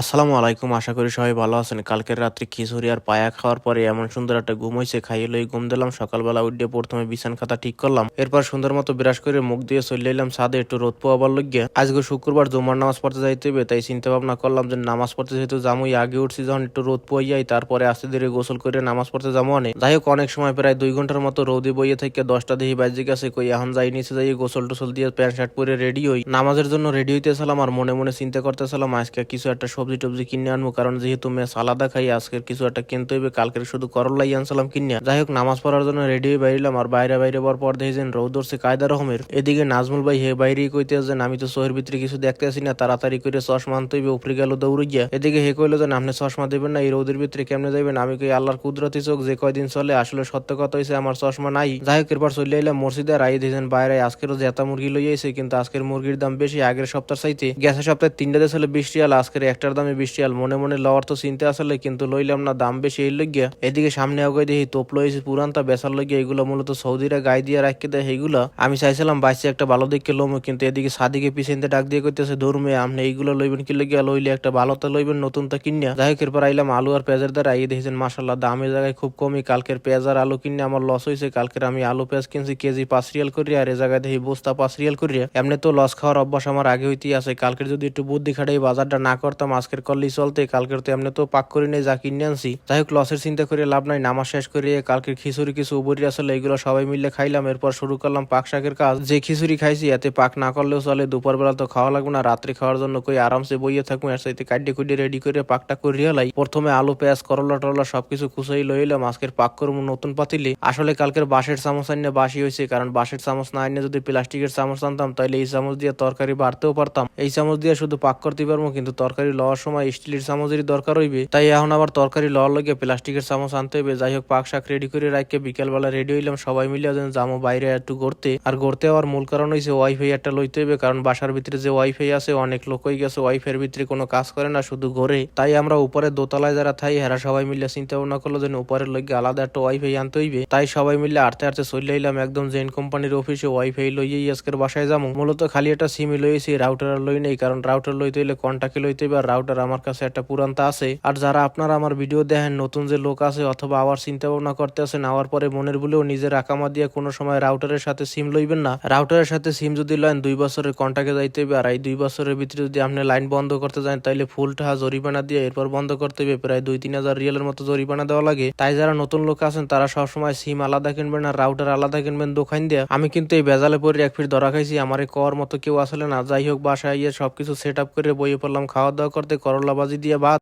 আসসালামু আলাইকুম, আশা করি সবাই ভালো আছেন। কালকের রাত্রে খিচুড়ি আর পায়া খাওয়ার পরে এমন সুন্দর একটা ঘুম হয়েছে, খাইয়ে লই ঘুম দিলাম, সকালবেলা উঠে প্রথমে বিছান খাতা ঠিক করলাম, এরপর সুন্দর মতো বিরাজ করে মুখ দিয়ে চলে এলাম ছাদে একটু রোদ পোয়াবার লগ্যা আজকে শুক্রবার জুমার নামাজ পড়তে যাইতে হবে, তাই চিন্তা ভাবনা করলাম যে নামাজ পড়তে যেহেতু জামুই আগে উঠছি যখন একটু রোদ পোয়াই যাই, তারপরে আস্তে ধীরে গোসল করে নামাজ পড়তে যাব অনেক। যাই হোক, অনেক সময় প্রায় দুই ঘণ্টার মতো রোদে বইয়ে থেকে দশটা দেহি বাজে গেছে, কই এখন যাই, নিচে যাই, গোসল টোসল দিয়ে প্যান্ট শার্ট পরে রেডি হই। নামাজের জন্য রেডি হইতেছিলাম আর মনে মনে চিন্তা করতেছিলাম, আজকে কিছু একটা সবজি টবজি কিনে আনব, কারণ যেহেতু মেস আলাদা খাই, আজকের কিছু একটা কিনতে হইবে, কালকের শুধু করলাই আনছিলাম কিনে যাই হোক নামাজ পড়ার জন্য রেডি হয়ে বাইরিলাম, আর বাইরে বাইরে পর পর দেখেছেন রৌদ উঠছে কায়দা রকমের এদিকে নাজমুল ভাই হে বাইরেই কইতে আছেন আমি তো শহরের ভিতরে কিছু দেখতে আসি না, তাড়াতাড়ি করে চশমা আনতে হইবে, উপরে গেল দৌড়ে গিয়া। এদিকে হে কইলো যে, আপনি চশমা দেবেন না, এই রৌদের ভিতরে কেমনে যাবেন আমি কই আল্লাহর কুদরতি চোখ যে কয়দিন চলে, আসলে সত্য কথা হয়েছে আমার চশমা নাই। যাই হোক এরপর চলে এলাম মসজিদে রাই দিয়েছেন বাইরে আজকেরও জেতা মুরগি লই আইছে, কিন্তু আজকের মুরগির দাম বেশি, আগের সপ্তাহ চাইতে গেছে সপ্তাহে তিনটা দেশ হলে বিশ রিয়াল, আজকের একটার দামে বিশ রিয়াল মনে মনে লওয়ার তো চিন্তা আসলে কিন্তু লইলাম না, দাম বেশি এই লইগিয়া এদিকে সামনে আগে দেখি তোপ লইছে পুরানটা বেচার লইগিয়া এগুলো মূলত সৌদিরা গায়ে দিয়ে রাখতে দেয় এইগুলো আমি চাইছিলাম বাইসে একটা ভালো দিকে লোমো, কিন্তু এদিকে সাদিকে পিছনে ডাক দিয়ে কইতেছে ধর্মে আপনি এইগুলো লইবেন কি লইগিয়া লইলে একটা ভালোটা লইবেন নতুনটা কিনিয়া। যাই হোক এরপর আইলাম আলু আর পেঁয়াজের দ্বারা। আইয়ে দেখেছেন মাসাল্লাহ দামের জায়গায় খুব কমই। কালকের পেঁয়াজ আর আলু কিনে আমার লস হয়েছে কালকের আমি আলু, পেঁয়াজ কিনছি, কেজি পাঁচ রিয়াল করি আর এ জায়গায় দেখি বস্তা পাঁচ রিয়াল করি এমনি তো লস খাওয়ার অভ্যাস আমার আগে হইতেই আছে। কালকের যদি একটু বুদ্ধি খাটাই বাজারটা না করতাম আজকের করলেই চলতে, কালকের তো এমনি তো পাক করে নেই, যা কিনে আনছি। যাই হোক, লসের চিন্তা করে লাভ নাই, নামাজ শেষ করে কালকের খিচুড়ি কিছু উপরি আসলে এগুলো সবাই মিলে খাইলাম। এরপর শুরু করলাম পাক শাকের কাজ। যে খিচুড়ি খাইছি, এতে পাক না করলেও চলে দুপুর বেলা তো খাওয়া লাগবে না, রাত্রে খাওয়ার জন্য কই আরামসে বইয়ে থাকব, এর সাথে কাটিয়ে কুটিয়ে রেডি করে পাকটা করিয়ে লাই প্রথমে আলু, পেঁয়াজ, করলা টরলা সবকিছু কুচাই লইলাম আজকের পাক করব নতুন পাতিলে। আসলে কালকের বাঁশের চামচ আনিয়ে বাসি হয়েছে, কারণ বাঁশের চামচ না আনিয়ে যদি প্লাস্টিকের চামচ আনতাম তাহলে এই চামচ দিয়ে তরকারি বাড়তেও পারতাম। এই চামচ দিয়ে শুধু পাক করতে পারব, কিন্তু তরকারি লওয়ার সময় স্টিলের চামচেরই দরকার হইবে। তাই এখন আবার তরকারি লওয়ার লগে প্লাস্টিকের চামচ আনতে হইবে। যাই হোক পাক শাক রেডি করে রাখকে বিকেলবেলা রেডি হইলাম। সবাই মিলে যেন যাব বাইরে একটু ঘুরতে। আর ঘুরতে হওয়ার মূল কারণ হয়েছে ওয়াইফাই একটা লইতে হইবে। কারণ বাসার ভিতরে যে ওয়াইফাই আছে, অনেক লোকই গেছে। ওয়াইফাই ভিতরে কোনো কাজ করে না, শুধু ঘরে। তাই আমরা উপরে দোতলায় যারা থাই, হেরা সবাই মিলে চিন্তা ভাবনা করল যেন উপরের লইগে আলাদা একটা ওয়াইফাই আনতে হইবে। তাই সবাই মিলে আটতে আটতে চলে এলাম একদম জেন কোম্পানির অফিসে ওয়াইফাই লইয়েই আজকের বাসায় যাব মূলত খালি একটা সিমই লইয়েছি রাউটার লই নেই। কারণ রাউটার লইতে হইলে কন্টাক্টে লইতে হবে আর রাউটার আমার কাছে একটা পুরানতা আছে। আর যারা আপনারা আমার ভিডিও দেখেন, নতুন যে লোক আছে অথবা আবার চিন্তা ভাবনা করতে আছেন, নেওয়ার পরে মনের বলেও নিজের আকামা দিয়ে কোনো সময় রাউটারের সাথে সিম লইবেন না। রাউটারের সাথে সিম যদি লয়েন, দুই বছরের কন্টাক্টে যাইতে হবে আর এই দুই বছরের ভিতরে যদি আপনি লাইন বন্ধ করতে যান, তাইলে ফুল টাকা জরিমানা দিয়ে এরপর বন্ধ করতে হবে প্রায় দুই তিন হাজার রিয়েলের মতো জরিমানা দেওয়া লাগে। তাই যারা নতুন লোক আছেন, তারা সবসময় সিম আলাদা কিনবেন আর রাউটার আলাদা কিনবেন দোকান দিয়ে। আমি কিন্তু এই বেজালে পরে এক ফিট ধরা খাইছি, আমার কর মতো কেউ আসলে না। যাই হোক, বাসায় গিয়ে সবকিছু সেট আপ করে বইয়ে পড়লাম খাওয়া দাওয়া করতে করলা বাজি দিয়ে ভাত